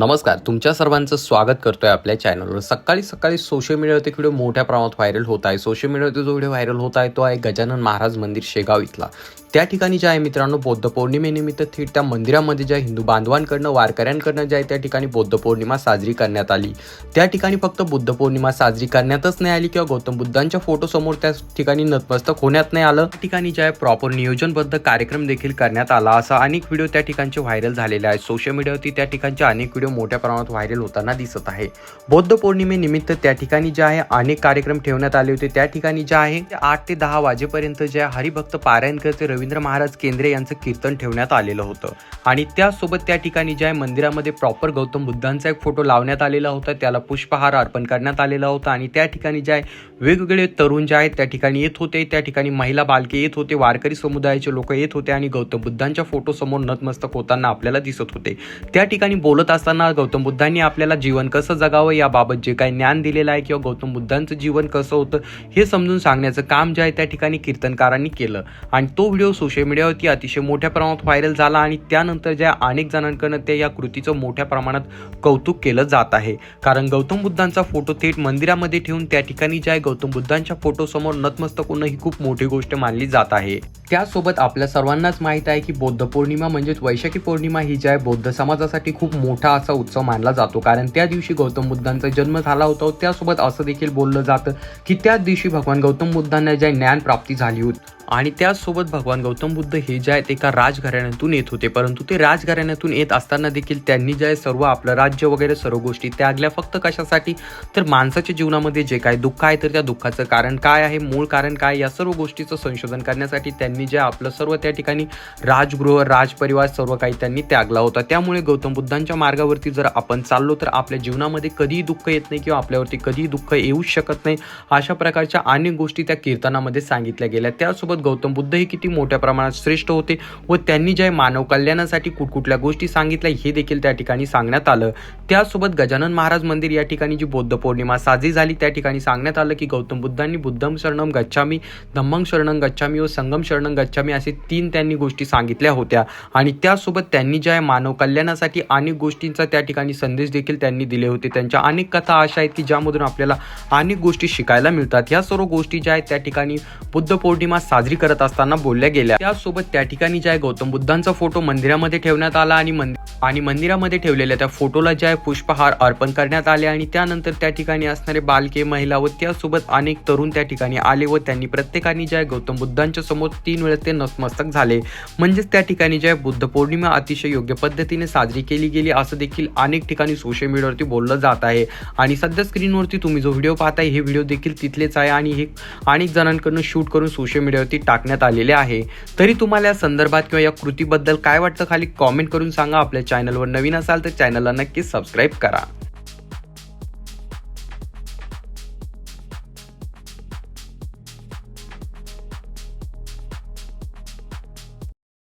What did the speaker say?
नमस्कार तुमच्या सर्वांचं स्वागत करतोय आपल्या चॅनलवर सकाळी सकाळी सोशल मीडियावरती व्हिडिओ मोठ्या प्रमाणात व्हायरल होत आहे. सोशल मीडियावरती जो व्हिडिओ व्हायरल होत आहे तो आहे गजानन महाराज मंदिर शेगाव इथला. त्या ठिकाणी जे आहे मित्रांनो बौद्ध पौर्णिमेनिमित्त थेट त्या मंदिरामध्ये ज्या हिंदू बांधवांकडनं वारकऱ्यांकडनं जे आहे त्या ठिकाणी बौद्ध पौर्णिमा साजरी करण्यात आली. त्या ठिकाणी फक्त बुद्ध पौर्णिमा साजरी करण्यातच नाही आली किंवा गौतम बुद्धांच्या फोटो समोर त्या ठिकाणी नतमस्तक होण्यात नाही आलं. त्या ठिकाणी जे आहे प्रॉपर नियोजनबद्ध कार्यक्रम देखील करण्यात आला असा अनेक व्हिडिओ त्या ठिकाणचे व्हायरल झालेले आहेत. सोशल मीडियावरती त्या ठिकाणचे अनेक व्हिडिओ मोठ्या प्रमाणात व्हायरल होताना दिसत आहे. बौद्ध पौर्णिमेनिमित्त त्या ठिकाणी जे आहे अनेक कार्यक्रम ठेवण्यात आले होते. त्या ठिकाणी जे आहे आठ ते दहा वाजेपर्यंत जे आहे हरिभक्त पारायण करते रवींद्र महाराज केंद्रे यांचं कीर्तन ठेवण्यात आलेलं होतं. आणि त्यासोबत त्या ठिकाणी ज्या मंदिरामध्ये प्रॉपर गौतम बुद्धांचा एक फोटो लावण्यात आलेला होता त्याला पुष्पहार अर्पण करण्यात आलेला होता. आणि त्या ठिकाणी ज्या वेगवेगळे तरुण जे आहेत त्या ठिकाणी येत होते त्या ठिकाणी महिला बालके येत होते वारकरी समुदायाचे लोक येत होते आणि गौतम बुद्धांच्या फोटोसमोर नतमस्तक होताना आपल्याला दिसत होते. त्या ठिकाणी बोलत असताना गौतम बुद्धांनी आपल्याला जीवन कसं जगावं याबाबत जे काही ज्ञान दिलेलं आहे किंवा गौतम बुद्धांचं जीवन कसं होतं हे समजून सांगण्याचं काम जे आहे त्या ठिकाणी कीर्तनकारांनी केलं. आणि तो व्हिडिओ सोशल मीडियावरती अतिशय मोठ्या प्रमाणात व्हायरल झाला आणि त्यानंतर ज्या अनेक जणांकडनं त्या या कृतीचं मोठ्या प्रमाणात कौतुक केलं जात आहे. कारण गौतम बुद्धांचा फोटो थेट मंदिरामध्ये ठेवून त्या ठिकाणी ज्या गौतम बुद्धांच्या फोटोसमोर नतमस्तक होणं ही खूप मोठी गोष्ट मानली जात आहे. त्यासोबत आपल्या सर्वांनाच माहीत आहे की बौद्ध पौर्णिमा म्हणजेच वैशाखी पौर्णिमा ही जी आहे बौद्ध समाजासाठी खूप मोठा असा उत्सव मानला जातो. कारण त्या दिवशी गौतम बुद्धांचा जन्म झाला होता त्यासोबत असं देखील बोललं जातं की त्याच दिवशी भगवान गौतम बुद्धांना ज्या ज्ञान प्राप्ती झाली होती. आणि त्याचसोबत भगवान गौतम बुद्ध हे जे आहेत एका राजघराण्यातून येत होते. परंतु ते राजघराण्यातून येत असताना देखील त्यांनी जे आहे सर्व आपलं राज्य वगैरे सर्व गोष्टी त्यागल्या. फक्त कशासाठी? तर माणसाच्या जीवनामध्ये जे काय दुःख आहे तर त्या दुःखाचं कारण काय आहे मूळ कारण काय या सर्व गोष्टीचं संशोधन करण्यासाठी त्यांनी जे आपलं सर्व त्या ठिकाणी राजगृह राजपरिवार सर्व काही त्यांनी त्यागला होता. त्यामुळे गौतम बुद्धांच्या मार्गावरती जर आपण चाललो तर आपल्या जीवनामध्ये कधीही दुःख येत नाही किंवा आपल्यावरती कधीही दुःख येऊच शकत नाही अशा प्रकारच्या अनेक गोष्टी त्या कीर्तनामध्ये सांगितल्या गेल्या. त्यासोबत गौतम बुद्ध हे किती मोठ्या प्रमाणात श्रेष्ठ होते व त्यांनी ज्या मानव कल्याणासाठी कुठकुठल्या गोष्टी सांगितल्या हे देखील त्या ठिकाणी सांगण्यात आलं. त्यासोबत गजानन महाराज मंदिर या ठिकाणी जी बौद्ध पौर्णिमा साजरी झाली त्या ठिकाणी सांगण्यात आलं की गौतम बुद्धांनी बुद्धम शरणम गच्छामी धम्मम शरणम गच्छामी व संगम शरणम गच्छामी असे तीन त्यांनी गोष्टी सांगितल्या होत्या. आणि त्यासोबत त्यांनी ज्या आहे मानव कल्याणासाठी अनेक गोष्टींचा त्या ठिकाणी संदेश देखील त्यांनी दिले होते. त्यांच्या अनेक कथा अशा आहेत की ज्यामधून आपल्याला अनेक गोष्टी शिकायला मिळतात. या सर्व गोष्टी ज्या आहेत त्या ठिकाणी बुद्ध पौर्णिमा साजरी करत असताना बोलल्या गेल्या. त्यासोबत त्या ठिकाणी ज्या गौतम बुद्धांचा फोटो मंदिरामध्ये ठेवण्यात आला आणि मंदिर आणि मंदिरामध्ये ठेवलेल्या त्या फोटोला ज्या पुष्पहार अर्पण करण्यात आले आणि त्यानंतर त्या ठिकाणी असणारे बालके महिला व त्यासोबत अनेक तरुण त्या ठिकाणी आले व त्यांनी प्रत्येकाने ज्या गौतम बुद्धांच्या समोर तीन वेळेस ते नतमस्तक झाले. म्हणजेच त्या ठिकाणी ज्या बुद्ध पौर्णिमा अतिशय योग्य पद्धतीने साजरी केली गेली असं देखील अनेक ठिकाणी सोशल मीडियावरती बोललं जात आहे. आणि सध्या स्क्रीनवरती तुम्ही जो व्हिडिओ पाहताय हे व्हिडिओ देखील तिथलेच आहे आणि हे अनेक जणांकडून शूट करून सोशल मीडियावरती टाकण्यात आलेले आहे. तरी तुम्हाला या संदर्भात किंवा या कृतीबद्दल काय वाटतं? खाली कॉमेंट करून सांगा. आपल्या चॅनलवर नवीन असाल तर चॅनलला नक्कीच सबस्क्राईब करा.